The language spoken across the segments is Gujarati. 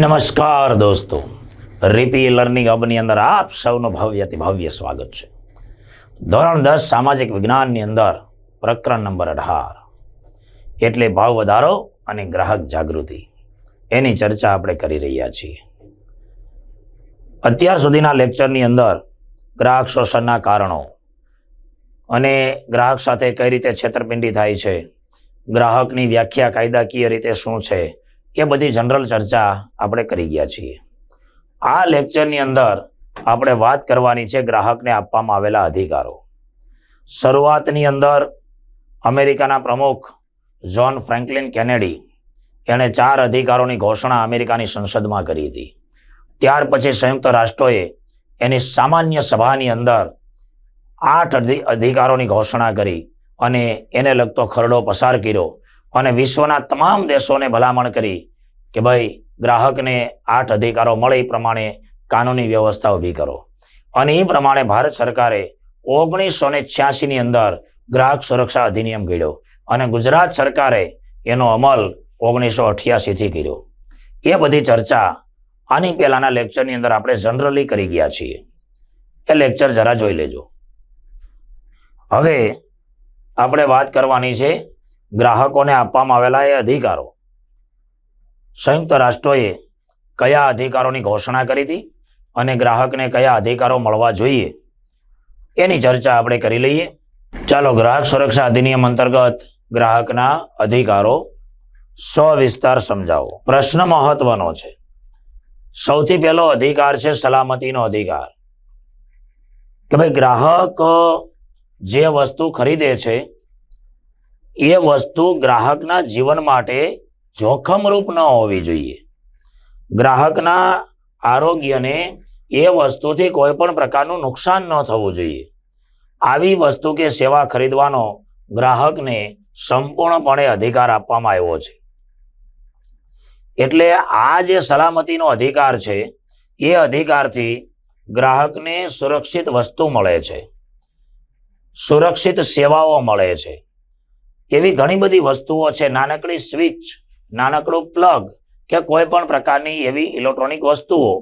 નમસ્કાર દોસ્તો. રીપી લર્નિંગ હબની અંદર આપ સૌનું ભવ્યથી ભવ્ય સ્વાગત છે. ધોરણ દસ સામાજિક વિજ્ઞાનની અંદર પ્રકરણ નંબર અઢાર. એટલે ભાવ વધારો અને ગ્રાહક જાગૃતિ. એની ચર્ચા આપણે કરી રહ્યા છીએ. અત્યાર સુધીના લેક્ચરની અંદર ગ્રાહક શોષણના કારણો અને ગ્રાહક સાથે કઈ રીતે છેતરપિંડી થાય છે, ગ્રાહકની વ્યાખ્યા કાયદાકીય રીતે શું છે એ બધી જનરલ ચર્ચા આપણે કરી ગયા છીએ. આ લેક્ચરની અંદર આપણે વાત કરવાની છે ગ્રાહકને આપવામાં આવેલા અધિકારો. શરૂઆતની અંદર અમેરિકાના પ્રમુખ જ્હોન ફ્રેન્કલિન કેનેડી એણે ચાર અધિકારોની ઘોષણા અમેરિકાની સંસદમાં કરી હતી. ત્યાર પછી સંયુક્ત રાષ્ટ્રોએ એની સામાન્ય સભાની અંદર આઠ અધિ- અધિકારોની ઘોષણા કરી અને એને લગતો ખરડો પસાર કર્યો અને વિશ્વના તમામ દેશોને ભલામણ કરી કે ભાઈ ગ્રાહકને આઠ અધિકારો મળે એ પ્રમાણે કાનૂની વ્યવસ્થા ઊભી કરો. અને એ પ્રમાણે ભારત સરકારે ઓગણીસો ને છ્યાસીની અંદર ગ્રાહક સુરક્ષા અધિનિયમ ઘડ્યો અને ગુજરાત સરકારે એનો અમલ ઓગણીસો અઠ્યાસીથી કર્યો. એ બધી ચર્ચા આની પહેલાના લેક્ચરની અંદર આપણે જનરલી કરી ગયા છીએ. એ લેક્ચર જરા જોઈ લેજો. હવે આપણે વાત કરવાની છે ગ્રાહકોને આપવામાં આવેલા એ અધિકારો. સંયુક્ત રાષ્ટ્રોએ કયા અધિકારોની ઘોષણા કરી હતી અને ગ્રાહકને કયા અધિકારો મળવા જોઈએ? એની ચર્ચા આપણે કરી લઈએ. ચાલો ગ્રાહક સુરક્ષા અધિનિયમ અંતર્ગત ગ્રાહકના અધિકારો સવિસ્તાર સમજાવો. પ્રશ્ન મહત્વનો છે. સૌથી પહેલો અધિકાર છે સલામતીનો અધિકાર. કે ભાઈ ગ્રાહક જે વસ્તુ ખરીદે છે, એ વસ્તુ ગ્રાહકના જીવન માટે જોખમરૂપ ન હોવી જોઈએ. ગ્રાહકના આરોગ્યને એ વસ્તુથી કોઈ પણ પ્રકારનું નુકસાન ન થવું જોઈએ. આવી વસ્તુ કે સેવા ખરીદવાનો ગ્રાહકને સંપૂર્ણપણે અધિકાર આપવામાં આવ્યો છે. એટલે આ જે સલામતીનો અધિકાર છે, એ અધિકારથી ગ્રાહકને સુરક્ષિત વસ્તુ મળે છે. સુરક્ષિત સેવાઓ મળે છે. એવી ઘણી બધી વસ્તુઓ છે. નાનકડી સ્વિચ નાનકડું પ્લગ કે કોઈ પણ પ્રકારની એવી ઇલેક્ટ્રોનિક વસ્તુઓ,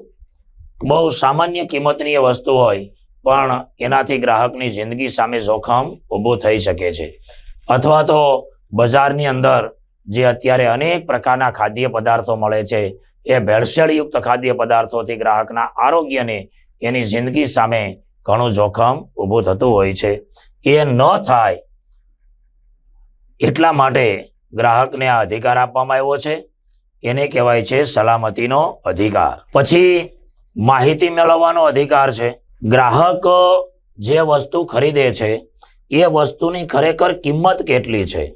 બહુ સામાન્ય કિંમતની એ વસ્તુ હોય, પણ એનાથી ગ્રાહકની જિંદગી સામે જોખમ ઊભું થઈ શકે છે. અથવા તો બજારની અંદર જે અત્યારે અનેક પ્રકારના ખાદ્ય પદાર્થો મળે છે, એ ભેળસેળયુક્ત ખાદ્ય પદાર્થોથી ગ્રાહકના આરોગ્યને એની જિંદગી સામે ઘણું જોખમ ઊભું થતું હોય છે. એ ન થાય એટલા માટે ગ્રાહકને આ અધિકાર આપવામાં આવ્યો છે. એને કહેવાય છે સલામતીનો અધિકાર. પછી માહિતી મેળવવાનો અધિકાર છે. ગ્રાહક જે વસ્તુ ખરીદે છે, એ વસ્તુની ખરેખર કિંમત કેટલી છે?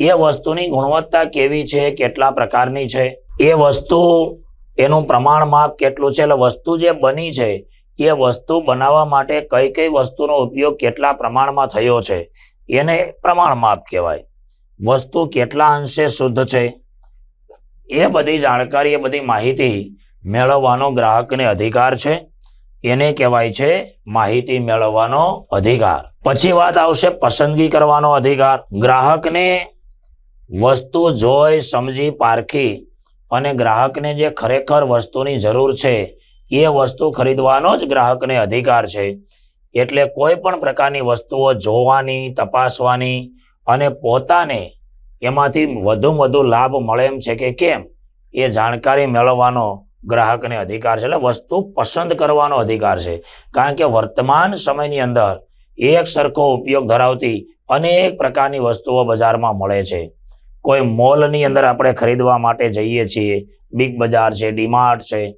એ વસ્તુની ગુણવત્તા કેવી છે? કેટલા પ્રકારની છે? એ વસ્તુ એનું પ્રમાણ માપ કેટલું છે? એટલે વસ્તુ જે બની છે, એ વસ્તુ બનાવવા માટે કઈ કઈ વસ્તુનો ઉપયોગ કેટલા પ્રમાણમાં થયો છે? એને પ્રમાણ માપ કહેવાય. વસ્તુ કેટલા અંશે શુદ્ધ છે? એ બધી જાણકારી, એ બધી માહિતી મેળવવાનો ગ્રાહકને અધિકાર છે. એને કહેવાય છે માહિતી મેળવવાનો અધિકાર. પછી વાત આવશે પસંદગી કરવાનો અધિકાર. ગ્રાહકને વસ્તુ જોઈ, સમજી, પારખી અને ગ્રાહકને જે ખરેખર વસ્તુની જરૂર છે, એ વસ્તુ ખરીદવાનો જ ગ્રાહકને અધિકાર છે. એટલે કોઈ પણ પ્રકારની વસ્તુઓ જોવાની, તપાસવાની અને પોતાને એમાંથી વધુમાં વધુ લાભ મળે એમ છે કે કેમ? એ જાણકારી મેળવવાનો ગ્રાહકને અધિકાર છે. એટલે વસ્તુ પસંદ કરવાનો અધિકાર છે. કારણ કે વર્તમાન સમયની અંદર એક સરખો ઉપયોગ ધરાવતી અનેક પ્રકારની વસ્તુઓ બજારમાં મળે છે. કોઈ મોલની અંદર આપણે ખરીદવા માટે જઈએ છીએ. બિગ બજાર છે, ડીમાર્ટ છે.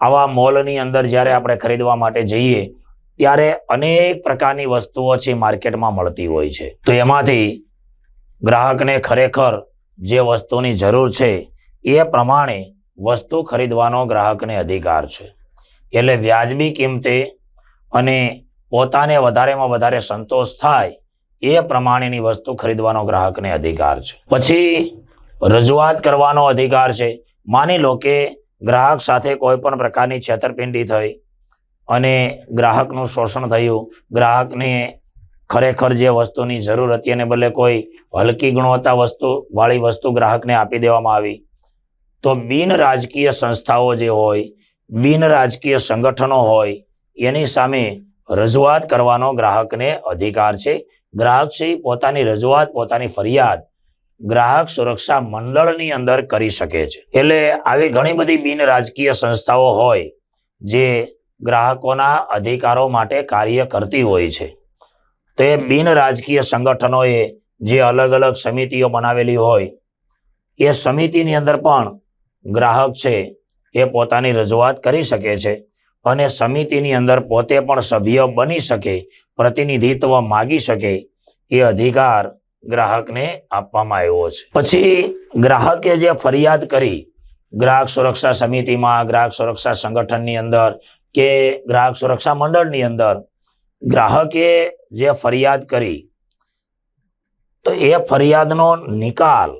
આવા મોલની અંદર જ્યારે આપણે ખરીદવા માટે જઈએ ત્યારે અનેક પ્રકારની વસ્તુઓ છે માર્કેટમાં મળતી હોય છે. તો એમાંથી ગ્રાહકને ખરેખર જે વસ્તુની જરૂર છે એ પ્રમાણે વસ્તુ ખરીદવાનો ગ્રાહકને અધિકાર છે. એટલે વ્યાજબી કિંમતે અને પોતાને વધારેમાં વધારે સંતોષ થાય એ પ્રમાણેની વસ્તુ ખરીદવાનો ગ્રાહકને અધિકાર છે. પછી રજૂઆત કરવાનો અધિકાર છે. માની લો કે ગ્રાહક સાથે કોઈ પણ પ્રકારની છેતરપિંડી થઈ અને ગ્રાહકનું શોષણ થયું. ગ્રાહકને ખરેખર જે વસ્તુની જરૂર હતી એને બદલે કોઈ હલકી ગુણવત્તા વસ્તુ વાળી વસ્તુ ગ્રાહકને આપી દેવામાં આવી. તો બિન રાજકીય સંસ્થાઓ જે હોય, બિન રાજકીય સંગઠનો હોય, એની સામે રજૂઆત કરવાનો ગ્રાહકને અધિકાર છે. ગ્રાહક છે પોતાની રજૂઆત, પોતાની ફરિયાદ ગ્રાહક સુરક્ષા મંડળની અંદર કરી શકે છે. એટલે આવી ઘણી બધી બિન રાજકીય સંસ્થાઓ હોય, જે ગ્રાહકોના અધિકારો માટે કાર્ય કરતી હોય છે. તે બિન રાજકીય સંગઠનોએ જે અલગ અલગ સમિતિઓ બનાવેલી હોય, એ સમિતિની અંદર પણ ગ્રાહક છે એ પોતાની રજૂઆત કરી શકે છે અને સમિતિની અંદર પોતે પણ સભ્ય બની શકે, પ્રતિનિધિત્વ માગી શકે, એ અધિકાર ગ્રાહકને આપવામાં આવ્યો છે. પછી ગ્રાહકે જે ફરિયાદ કરી, ગ્રાહક સુરક્ષા સમિતિમાં ગ્રાહક સુરક્ષા સંગઠનની અંદર કે ગ્રાહક સુરક્ષા મંડળની અંદર ગ્રાહકે જે ફરિયાદ કરી, તો એ ફરિયાદનો નિકાલ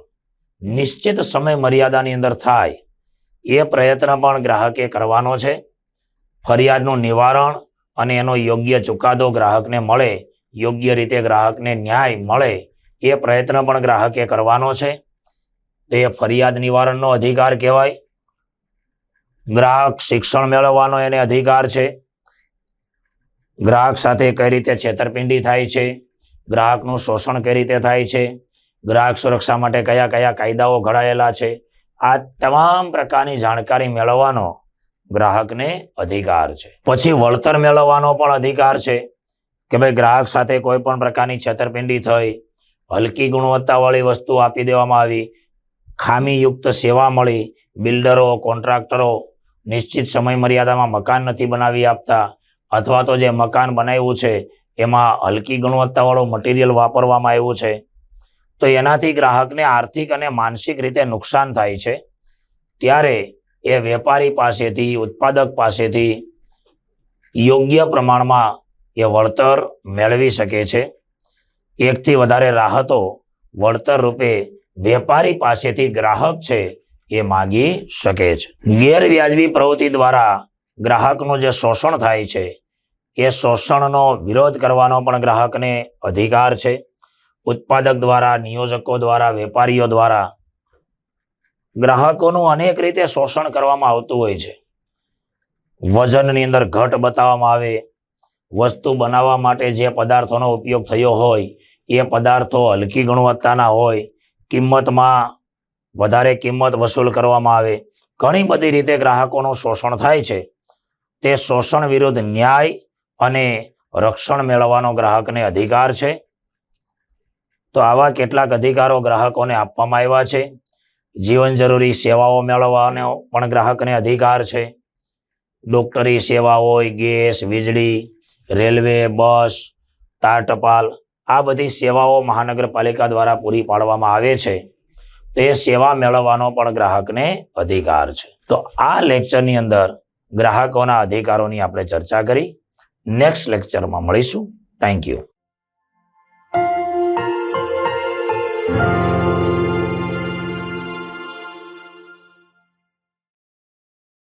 નિશ્ચિત સમય મર્યાદાની અંદર થાય, એ પ્રયત્ન પણ ગ્રાહકે કરવાનો છે. ફરિયાદનું નિવારણ અને એનો યોગ્ય ચુકાદો ગ્રાહકને મળે, યોગ્ય રીતે ગ્રાહકને ન્યાય મળે, એ પ્રયત્ન પણ ગ્રાહકે કરવાનો છે. તે ફરિયાદ નિવારણનો અધિકાર કહેવાય. ગ્રાહક શિક્ષણ મેળવવાનો એને અધિકાર છે. ગ્રાહક સાથે કઈ રીતે છેતરપિંડી થાય છે? ગ્રાહકનું શોષણ કઈ રીતે થાય છે? ગ્રાહક સુરક્ષા માટે કયા કયા કાયદાઓ ઘડાયેલા છે? આ તમામ પ્રકારની જાણકારી મેળવવાનો ગ્રાહકને અધિકાર છે. પછી વળતર મેળવવાનો પણ અધિકાર છે કે ભાઈ ગ્રાહક સાથે કોઈ પણ પ્રકારની છેતરપિંડી થઈ, હલકી ગુણવત્તાવાળી વસ્તુ આપી દેવામાં આવી, ખામીયુક્ત સેવા મળી, બિલ્ડરો, કોન્ટ્રાક્ટરો નિશ્ચિત સમય મર્યાદામાં મકાન નથી બનાવી આપતા અથવા તો જે મકાન બનાવ્યું છે, એમાં હલકી ગુણવત્તાવાળું મટીરિયલ વાપરવામાં આવ્યું છે. તો એનાથી ગ્રાહકને આર્થિક અને માનસિક રીતે નુકસાન થાય છે. ત્યારે એ વેપારી પાસેથી, ઉત્પાદક પાસેથી યોગ્ય પ્રમાણમાં એ વળતર મેળવી શકે છે. એકથી વધારે રાહતો વળતર રૂપે વેપારી પાસેથી ગ્રાહક છે એ માગી શકે છે. ગેરવ્યાજબી પ્રવૃત્તિ દ્વારા ગ્રાહકનું જે શોષણ થાય છે, એ શોષણનો વિરોધ કરવાનો પણ ગ્રાહકને અધિકાર છે. ઉત્પાદક દ્વારા, નિયોજકો દ્વારા, વેપારીઓ દ્વારા ગ્રાહકોનું અનેક રીતે શોષણ કરવામાં આવતું હોય છે. વજનની અંદર ઘટ બતાવવામાં આવે, વસ્તુ બનાવવા માટે જે પદાર્થોનો ઉપયોગ થયો હોય, એ પદાર્થો હલકી ગુણવત્તાના હોય, કિંમતમાં વધારે કિંમત વસૂલ કરવામાં આવે. ઘણી બધી રીતે ગ્રાહકોનું શોષણ થાય છે. તે શોષણ વિરુદ્ધ ન્યાય અને રક્ષણ મેળવવાનો ગ્રાહકને અધિકાર છે. તો આવા કેટલાક અધિકારો ગ્રાહકોને આપવામાં આવ્યા છે. જીવન જરૂરી સેવાઓ મેળવવાનો પણ ગ્રાહકને અધિકાર છે. ડોક્ટરી સેવા હોય, ગેસ, વીજળી, રેલવે, બસ, તાર ટપાલ આ બધી સેવાઓ મહાનગરપાલિકા દ્વારા પૂરી પાડવામાં આવે છે. તે સેવા મેળવવાનો પણ ગ્રાહકને અધિકાર છે. તો આ લેક્ચરની અંદર ગ્રાહકોના અધિકારોની આપણે ચર્ચા કરી. નેક્સ્ટ લેક્ચરમાં મળીશું. Thank you